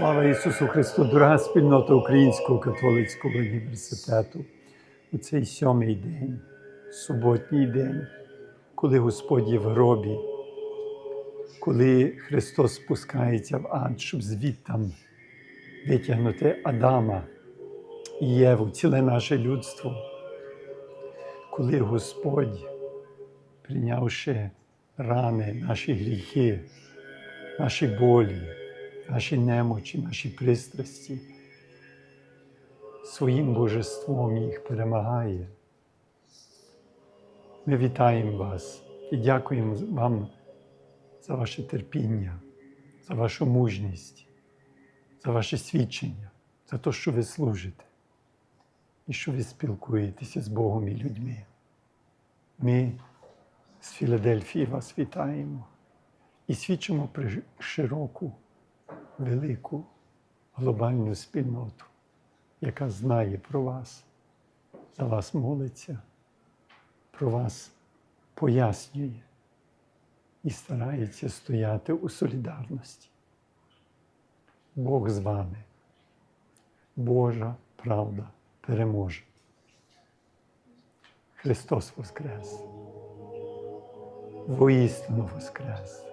Слава Ісусу Христу, дорога спільнота Українського католицького університету. У цей сьомий день, суботній день, коли Господь є в гробі, коли Христос спускається в ад, щоб звідтам витягнути Адама і Єву, ціле наше людство, коли Господь, прийнявши рани, наші гріхи, наші болі, наші немочі, наші пристрасті, своїм божеством їх перемагає. Ми вітаємо вас і дякуємо вам за ваше терпіння, за вашу мужність, за ваше свідчення, за те, що ви служите і що ви спілкуєтеся з Богом і людьми. Ми з Філадельфії вас вітаємо і свідчимо про широку, велику глобальну спільноту, яка знає про вас, за вас молиться, про вас пояснює і старається стояти у солідарності. Бог з вами. Божа правда переможе. Христос Воскрес! Воістину Воскрес!